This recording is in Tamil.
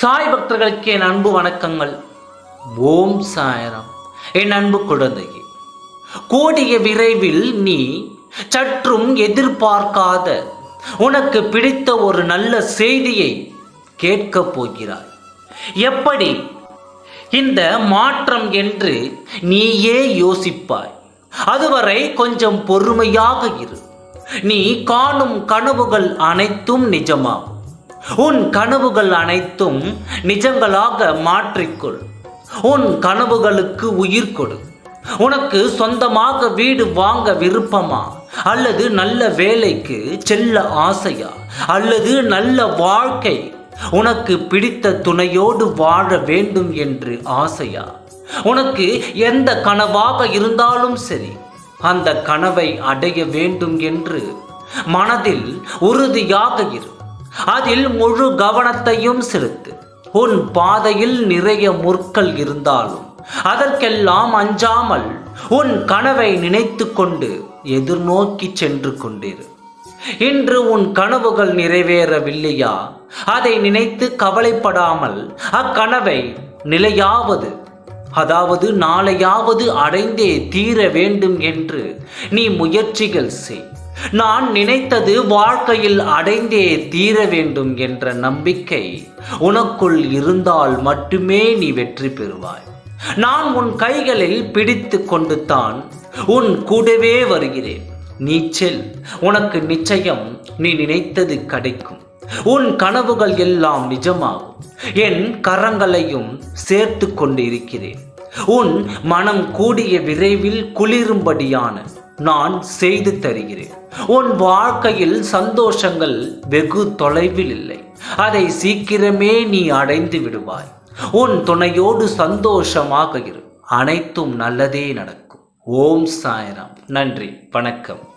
பக்தர்களுக்கு என் அன்பு வணக்கங்கள். ஓம் சாயரம். என் அன்பு குழந்தையே கூடிய விரைவில் நீ சற்றும் எதிர்பார்க்காத உனக்கு பிடித்த ஒரு நல்ல செய்தியை கேட்கப் போகிறாய். எப்படி? இந்த மாற்றம் என்று நீயே யோசிப்பாய். அதுவரை கொஞ்சம் பொறுமையாக இரு. நீ காணும் கனவுகள் அனைத்தும் நிஜமாகும். உன் கனவுகள் அனைத்தும் நிஜங்களாக மாற்றிக்கொள். உன் கனவுகளுக்கு உயிர் கொடு. உனக்கு சொந்தமாக வீடு வாங்க விருப்பமா? அல்லது நல்ல வேலைக்கு செல்ல ஆசையா? அல்லது நல்ல வாழ்க்கை உனக்கு பிடித்த துணையோடு வாழ வேண்டும் என்று ஆசையா? உனக்கு எந்த கனவாக இருந்தாலும் சரி அந்த கனவை அடைய வேண்டும் என்று மனதில் உறுதியாக இரு. அதில் முழு கவனத்தையும் செலுத்து. உன் பாதையில் நிறைய முற்கள் இருந்தாலும் அதற்கெல்லாம் அஞ்சாமல் உன் கனவை நினைத்து கொண்டு எதிர்நோக்கி சென்று கொண்டிரு. இன்று உன் கனவுகள் நிறைவேறவில்லையா? அதை நினைத்து கவலைப்படாமல் அக்கனவை நிலையாவது அதாவது நாளையாவது அடைந்தே தீர வேண்டும் என்று நீ முயற்சிகள் செய். நான் நினைத்தது வாழ்க்கையில் அடைந்தே தீர வேண்டும் என்ற நம்பிக்கை உனக்குள் இருந்தால் மட்டுமே நீ வெற்றி பெறுவாய். நான் உன் கைகளில் பிடித்து கொண்டு தான் உன் கூடவே வருகிறேன். நீச்சல் உனக்கு நிச்சயம் நீ நினைத்தது கிடைக்கும். உன் கனவுகள் எல்லாம் நிஜமாகும். என் கரங்களையும் சேர்த்து கொண்டு இருக்கிறேன் உன் மனம் கூடிய விரைவில் குளிரும்படியான நான் செய்து தருகிறேன். உன் வாழ்க்கையில் சந்தோஷங்கள் வெகு தொலைவில் இல்லை. அதை சீக்கிரமே நீ அடைந்து விடுவாய். உன் துணையோடு சந்தோஷமாக இரு. அனைத்தும் நல்லதே நடக்கும். ஓம் சாய்ராம். நன்றி. வணக்கம்.